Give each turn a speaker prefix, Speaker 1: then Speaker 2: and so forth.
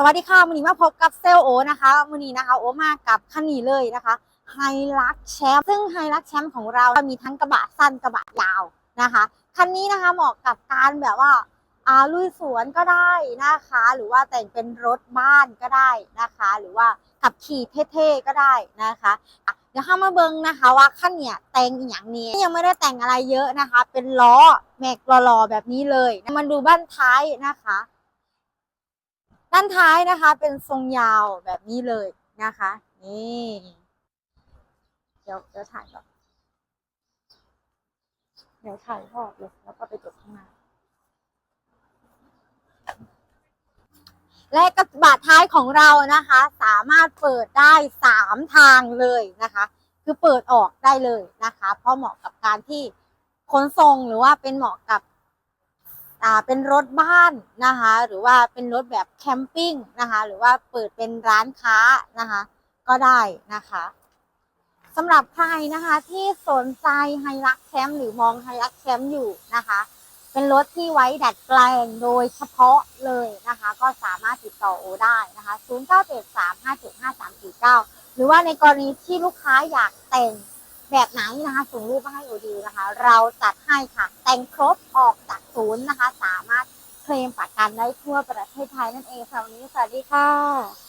Speaker 1: สวัสดีค่ะวันนี้มาพบกับเซลโอนะคะวันนี้นะคะโอมากับคันนี้เลยนะคะไฮลักแชมป์ซึ่งไฮลักแชมป์ของเรามีทั้งกระบะสั้นกระบะยาวนะคะคันนี้นะคะเหมาะกับการแบบว่าอาลุยสวนก็ได้นะคะ หรือว่าแต่งเป็นรถบ้านก็ได้นะคะ หรือว่าขับขี่เท่ๆก็ได้นะคะเดี๋ยวข้ามาเบิ้งนะคะว่าคันเนี่ยแต่งอย่างนี้ยังไม่ได้แต่งอะไรเยอะนะคะ เป็นล้อแม็กหล่อๆแบบนี้เลยมาดูบ้านท้ายนะคะ ด้านท้ายนะคะ เป็นทรงยาวแบบนี้เลยนะคะ นี่เดี๋ยวเดี๋ยวถ่ายก่อนเดี๋ยวถ่ายรอบเลยแล้วก็ไปจดข้างหน้าและกระบะท้ายของเรานะคะ สามารถเปิดได้สามทางเลยนะคะ คือเปิดออกได้เลยนะคะ เพราะเหมาะกับการที่ขนส่งหรือว่าเป็นเหมาะกับ เป็นรถบ้านนะคะ หรือว่าเป็นรถแบบแคมปิ้งนะคะ หรือว่าเปิดเป็นร้านค้านะคะ ก็ได้นะคะสำหรับใครนะคะที่สนใจไฮรักแชมป์หรือมองไฮรักแชมป์อยู่นะคะ เป็นรถที่ไว้ดัดแปลงโดยเฉพาะเลยนะคะ ก็สามารถติดต่อโอได้นะคะ 0973575349 หรือว่าในกรณีที่ลูกค้าอยากแต่ง แบบไหนนะคะส่งรูปมาให้โอดีนะคะ เราจัดให้ค่ะ แต่งครบออกจากศูนย์นะคะ สามารถเคลมประกันได้ทั่วประเทศไทยนั่นเองค่ะวันนี้สวัสดีค่ะ